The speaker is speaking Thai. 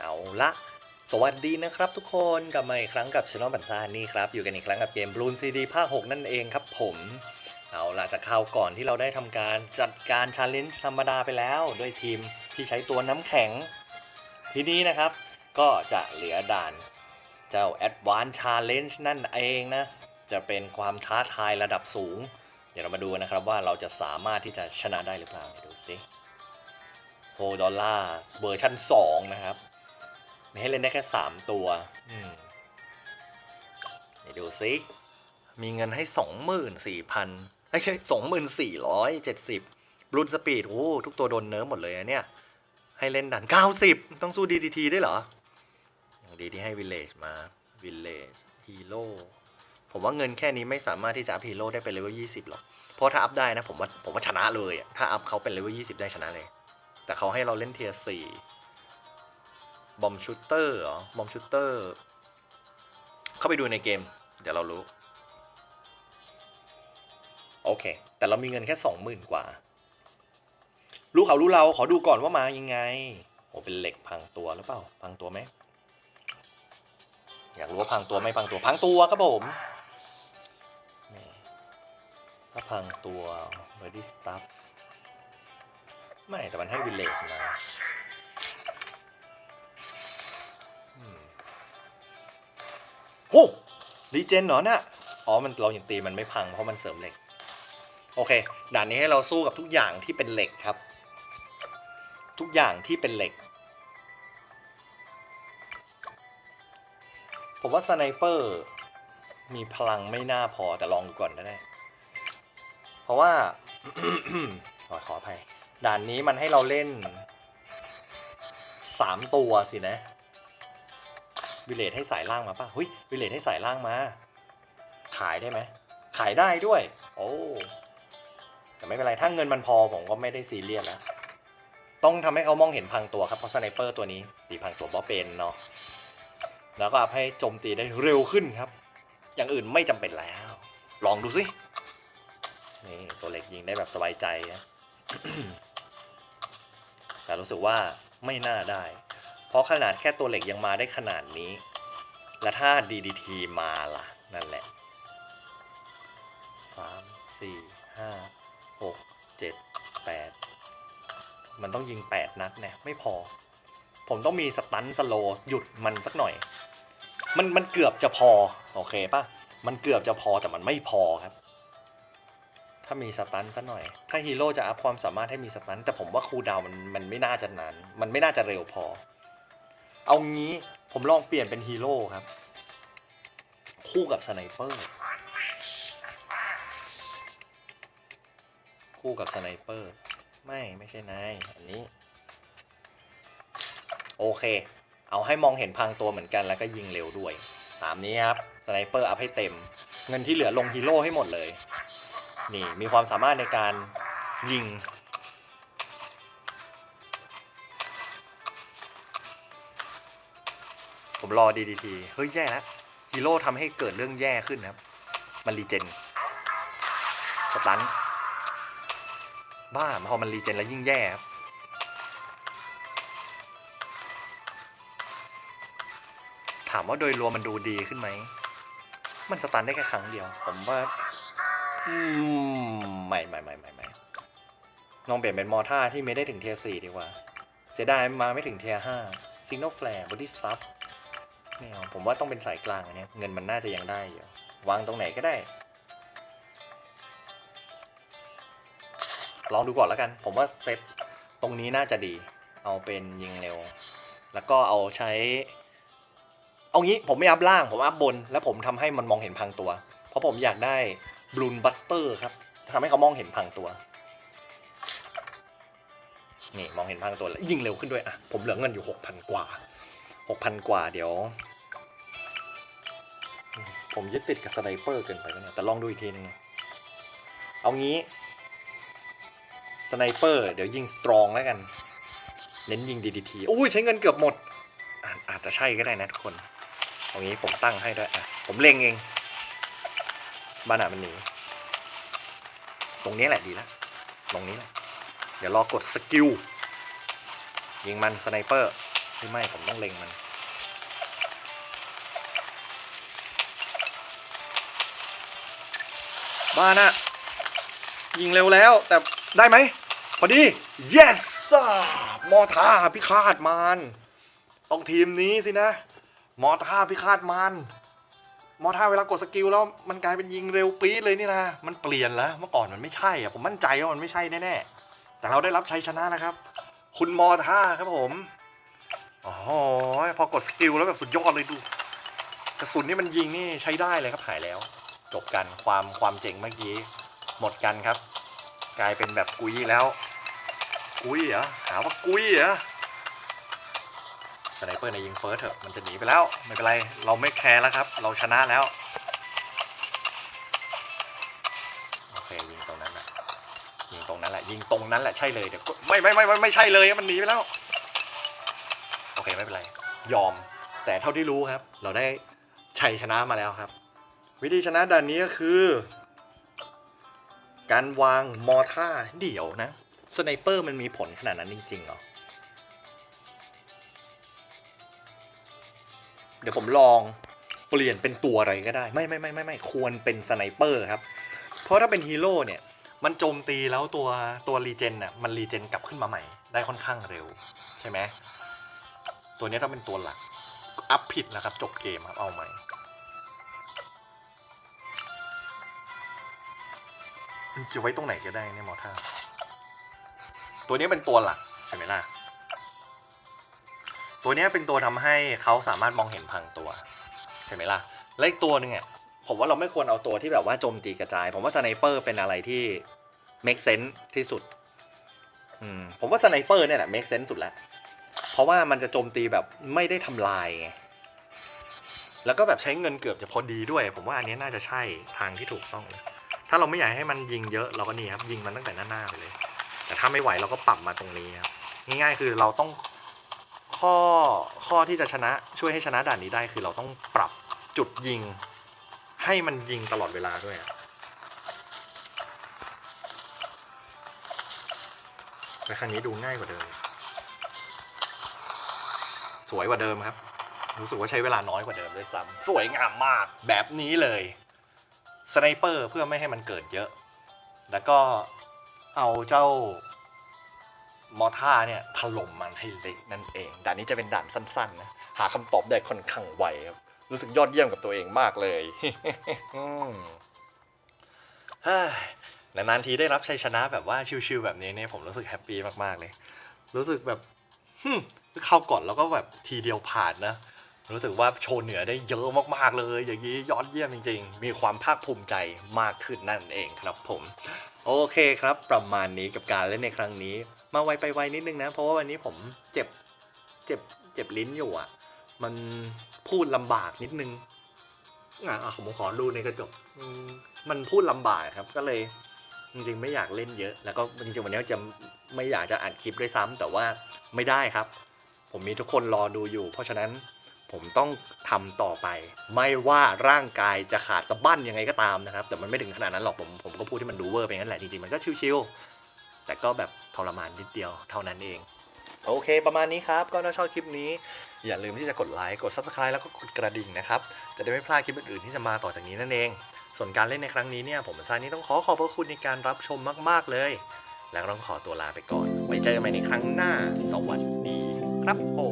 เอาละสวัสดีนะครับทุกคนกลับมาอีกครั้งกับช anel บันซานี่ครับ อยู่กันอีกครั้งกับเกม Bloon CD ภาค 6 นั่นเองครับผม เอาละจากคราวก่อนที่เราได้ทำการจัดการชาเลนจ์ธรรมดาไปแล้ว ด้วยทีมที่ใช้ตัวน้ำแข็ง ทีนี้นะครับ ก็จะเหลือด่านเจ้า Advanced Challenge นั่นเองนะ จะเป็นความท้าทายระดับสูง เดี๋ยวเรามาดูนะครับว่าเราจะสามารถที่จะชนะได้หรือเปล่าดูสิโฮดอลลาเวอร์ชัน2นะครับ มีให้เล่นได้แค่3ตัวอืมนี่ดูสิมีเงินให้24,000ไม่ใช่24,470บลูนสปีดโอ้ทุกตัวโดนเนิร์ฟหมดเลยอะเนี่ย ให้เล่นด่าน90ต้องสู้ DDT ได้วยเหรอ อย่างดีที่ให้ Village มา Village Hero ผมว่าเงินแค่นี้ไม่สามารถที่จะอัพฮีโร่ได้เป็นเลเวล20หรอก เพราะถ้าอัพได้นะผมว่าผมว่าชนะเลยถ้าอัพเขาเป็นเลเวล20ได้ชนะเลย แต่เขาให้เราเล่นเทียร์4 บอมชูเตอร์เหรอ บอมชูเตอร์ เข้าไปดูในเกม เดี๋ยวเรารู้ โอเค แต่เรามีเงินแค่สองหมื่นกว่า รู้เขารู้เราขอดูก่อนว่ามายังไง โอ้เป็นเหล็กพังตัวหรือเปล่า พังตัวไหม อยากรู้ว่าพังตัวไม่พังตัว พังตัวครับผมนี่ถ้าพังตัว ready stuff ไม่แต่มันให้ village มา โอ้รีเจนเหรอเนี่ยอ๋อมันเรายังตีมันไม่พังเพราะมันเสริมเหล็ก โอเค ด่านนี้ให้เราสู้กับทุกอย่างที่เป็นเหล็กครับ ทุกอย่างที่เป็นเหล็ก ผมว่าสไนเปอร์มีพลังไม่น่าพอแต่ลองดูก่อนก็ได้ เพราะว่าขอขออภัย ด่านนี้มันให้เราเล่นสามตัวสินะ วิเลทให้สายล่างมาป่ะเฮ้ยวิเลทให้สายล่างมา ขายได้ไหมขายได้ด้วย โอ้แต่ไม่เป็นไรถ้าเงินมันพอผมก็ไม่ได้ซีเรียสแล้วต้องทำให้เขามองเห็นพังตัวครับเพราะสไนเปอร์ตัวนี้ตีพังตัวบอเป็นเนาะแล้วก็ให้โจมตีได้เร็วขึ้นครับ อย่างอื่นไม่จำเป็นแล้ว ลองดูสินี่ตัวเล็กยิงได้แบบสบายใจนะแต่รู้สึกว่าไม่น่าได้ เพราะขนาดแค่ตัวเหล็กยังมาได้ขนาดนี้ และถ้า DDT มาล่ะ นั่นแหละสามสี่ห้าหกเจ็ดแปดมันต้องยิงแปดนัดเนี่ยไม่พอ ผมต้องมีสตันสโลว์หยุดมันสักหน่อย มันมันเกือบจะพอ โอเคป่ะมันเกือบจะพอแต่มันไม่พอครับถ้ามีสตันสักหน่อย ถ้าฮีโร่จะอัพความสามารถให้มีสตัน แต่ผมว่าคูลดาวมันมันไม่น่าจะนาน มันไม่น่าจะเร็วพอ เอางี้ผมลองเปลี่ยนเป็นฮีโร่ครับ คู่กับสไนเปอร์ คู่กับสไนเปอร์ ไม่ไม่ใช่นายอันนี้ โอเค เอาให้มองเห็นพังตัวเหมือนกันแล้วก็ยิงเร็วด้วย ตามนี้ครับสไนเปอร์อัพให้เต็ม เงินที่เหลือลงฮีโร่ให้หมดเลย นี่มีความสามารถในการยิง ผมรอ DDT เฮ้ย แย่แล้วฮีโร่ทำให้เกิดเรื่องแย่ขึ้นนะครับ มันรีเจนสตันบ้าพอมันรีเจนแล้วยิ่งแย่ครับถามว่าโดยรวมมันดูดีขึ้นไหม มันสตันได้แค่ครั้งเดียว ผมว่าอืมไม่ไม่ไม่ไม่ไม่ลองเปลี่ยนเป็นมอท่าที่ไม่ได้ถึงเทียร์สี่ดีกว่า เสียดายมาไม่ถึงเทียร์ห้าซิงเกิลแฟร์บอดี้สตัฟ ไม่เอาผมว่าต้องเป็นสายกลางอันเนี้ยเงินมันน่าจะยังได้อยู่วางตรงไหนก็ได้ ลองดูก่อนแล้วกัน ผมว่าเซตตรงนี้น่าจะดี เอาเป็นยิงเร็ว แล้วก็เอาใช้ เอางี้ผมไม่อัพล่างผมอัพบน แล้วผมทำให้มันมองเห็นพังตัว เพราะผมอยากได้บลูนบัสเตอร์ครับทำให้เขามองเห็นพังตัวนี่มองเห็นพังตัวแล้วยิงเร็วขึ้นด้วยอะผมเหลือเงินอยู่หกพันกว่าหกพันกว่าเดี๋ยว ผมยึดติดกับสไนเปอร์เกินไปแล้วเนี่ยแต่ลองดูอีกทีนึงเอางี้สไนเปอร์เดี๋ยวยิงสตรองแล้วกัน เน้นยิง DDT อุ้ยใช้เงินเกือบหมดอาอาจจะใช่ก็ได้นะทุกคนเอางี้ผมตั้งให้ด้วยอะผมเล็งเองบ้านอะมันหนีตรงนี้แหละดีแล้วตรงนี้แหละเดี๋ยวรอกดสกิลยิงมันสไนเปอร์ไม่ไม่ผมต้องเล็งมัน บ้านะยิงเร็วแล้ว แต่ได้ไหมพอดี yes มอท่าพิฆาตมารต้องทีมนี้สินะ มอท่าพิฆาตมารมอท่าเวลากดสกิลแล้วมันกลายเป็นยิงเร็วปี๊ดเลยนี่นะมันเปลี่ยนแล้วเมื่อก่อนมันไม่ใช่อะผมมั่นใจว่ามันไม่ใช่แน่ๆแต่เราได้รับชัยชนะแล้วครับ คุณมอท่าครับผมโอ้โหพอกดสกิลแล้วแบบสุดยอดเลยดู กระสุนนี่มันยิงนี่ใช้ได้เลยครับหายแล้ว จบกันความความเจ๋งเมื่อกี้หมดกันครับ กลายเป็นแบบกุยแล้ว กุยเหรอหาว่ากุยเหรอสไนเปอร์ในยิงเฟิร์สเถอะมันจะหนีไปแล้วไม่เป็นไรเราไม่แคร์แล้วครับ เราชนะแล้วโอเคยิงตรงนั้นแหละยิงตรงนั้นแหละยิงตรงนั้นแหละใช่เลยเดี๋ยวก็ไม่ไม่ไม่ไม่ไม่ใช่เลยมันหนีไปแล้วโอเคไม่เป็นไรยอมแต่เท่าที่รู้ครับ เราได้ชัยชนะมาแล้วครับ วิธีชนะด่านนี้ก็คือ การวางมอท่าเดี่ยวนะ สไนเปอร์มันมีผลขนาดนั้นจริงๆเหรอ เดี๋ยวผมลองเปลี่ยนเป็นตัวอะไรก็ได้ ไม่ไม่ไม่ไม่ไม่ควรเป็นสไนเปอร์ครับ เพราะถ้าเป็นฮีโร่เนี่ย มันโจมตีแล้วตัวตัวรีเจนน่ะมันรีเจนกลับขึ้นมาใหม่ ได้ค่อนข้างเร็ว ใช่ไหมตัวนี้ต้องเป็นตัวหลัก อัพผิดนะครับ จบเกมครับเอาใหม่ จะไว้ตรงไหนก็ได้เนี่ยมอท่าตัวนี้เป็นตัวหลักใช่ไหมล่ะ ตัวนี้เป็นตัวทำให้เขาสามารถมองเห็นพังตัวใช่ไหมล่ะ และอีกตัวหนึ่งอะผมว่าเราไม่ควรเอาตัวที่แบบว่าโจมตีกระจาย ผมว่าสไนเปอร์เป็นอะไรที่ make sense ที่สุดอืมผมว่าสไนเปอร์เนี่ยแหละ make sense สุดแล้วเพราะว่ามันจะโจมตีแบบไม่ได้ทำลายไงแล้วก็แบบใช้เงินเกือบจะพอดีด้วย ผมว่าอันนี้น่าจะใช่ทางที่ถูกต้องเลย ถ้าเราไม่อยากให้มันยิงเยอะเราก็นี่ครับยิงมันตั้งแต่หน้าๆไปเลย แต่ถ้าไม่ไหวเราก็ปรับมาตรงนี้ครับง่ายๆคือเราต้องข้อข้อที่จะชนะช่วยให้ชนะด่านนี้ได้คือเราต้องปรับจุดยิง ให้มันยิงตลอดเวลาด้วยไปครั้งนี้ดูง่ายกว่าเดิม สวยกว่าเดิมครับ รู้สึกว่าใช้เวลาน้อยกว่าเดิมด้วยซ้ำสวยงามมากแบบนี้เลย สไนเปอร์เพื่อไม่ให้มันเกิดเยอะ แล้วก็เอาเจ้ามอท่าเนี่ยถล่มมันให้เละนั่นเอง ด่านนี้จะเป็นด่านสั้นๆนะ หาคำตอบได้ค่อนข้างไวครับ รู้สึกยอดเยี่ยมกับตัวเองมากเลยฮ้ยนานๆทีได้รับชัยชนะแบบว่าชิวๆแบบนี้เนี่ยผมรู้สึกแฮปปี้มากๆเลย รู้สึกแบบฮึเข้าก่อนแล้วก็แบบทีเดียวผ่านนะ รู้สึกว่าโชว์เหนือได้เยอะมากๆเลย อย่างนี้ยอดเยี่ยมจริง ๆ มีความภาคภูมิใจมากขึ้นนั่นเองครับผมโอเคครับ ประมาณนี้กับการเล่นในครั้งนี้ มาไวไปไวนิดนึงนะ เพราะว่าวันนี้ผมเจ็บเจ็บเจ็บลิ้นอยู่อะ มันพูดลำบากนิดนึงอะผมขอดูในกระจกมมันพูดลำบากครับก็เลยจริงๆไม่อยากเล่นเยอะ แล้วก็จริงๆวันนี้จะไม่อยากจะอัดคลิปด้วยซ้ำแต่ว่าไม่ได้ครับ ผมมีทุกคนรอดูอยู่ เพราะฉะนั้น ผมต้องทำต่อไป ไม่ว่าร่างกายจะขาดสะบั้นยังไงก็ตามนะครับ แต่มันไม่ถึงขนาดนั้นหรอกผมผมก็พูดที่มันดูเวอร์ไปงั้นแหละจริงๆมันก็ชิวๆแต่ก็แบบทรมานนิดเดียวเท่านั้นเอง โอเค ประมาณนี้ครับก็ถ้าชอบคลิปนี้ อย่าลืมที่จะกดไลค์กด Subscribe แล้วก็กดกระดิ่งนะครับจะได้ไม่พลาดคลิปอื่นๆที่จะมาต่อจากนี้นั่นเอง ส่วนการเล่นในครั้งนี้เนี่ยผมซานี่ต้องขอขอบพระคุณในการรับชมมาก ๆเลย แล้วต้องขอตัวลาไปก่อนไว้เจอกันใหม่ในครั้งหน้า สวัสดีครับผม